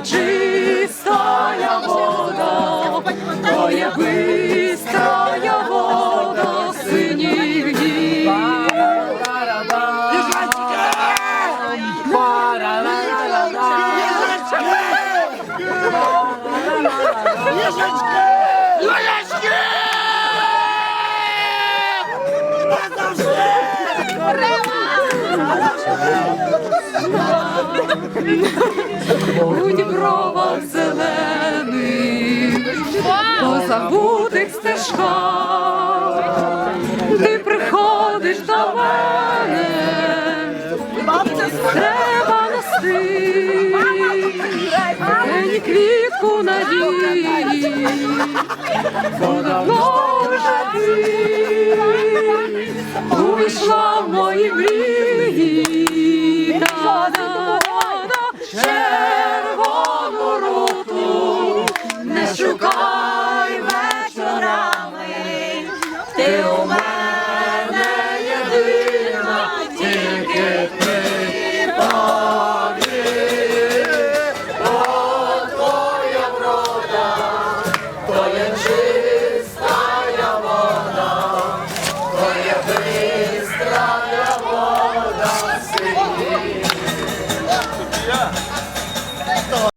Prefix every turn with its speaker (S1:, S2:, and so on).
S1: чистая вода, твоя быстрая вода синіх дій. Ежечки! Ежечки! Назавжди! Назавжди! Дібровах зелених, по забутих стежках, ти приходиш до мене, треба нести. Мені квітку надії, бо давно вже ти увійшла в мої мрії. шукай вечорами, ти у мене єдина, тільки ти повір, О, твоя врода, твоє життя.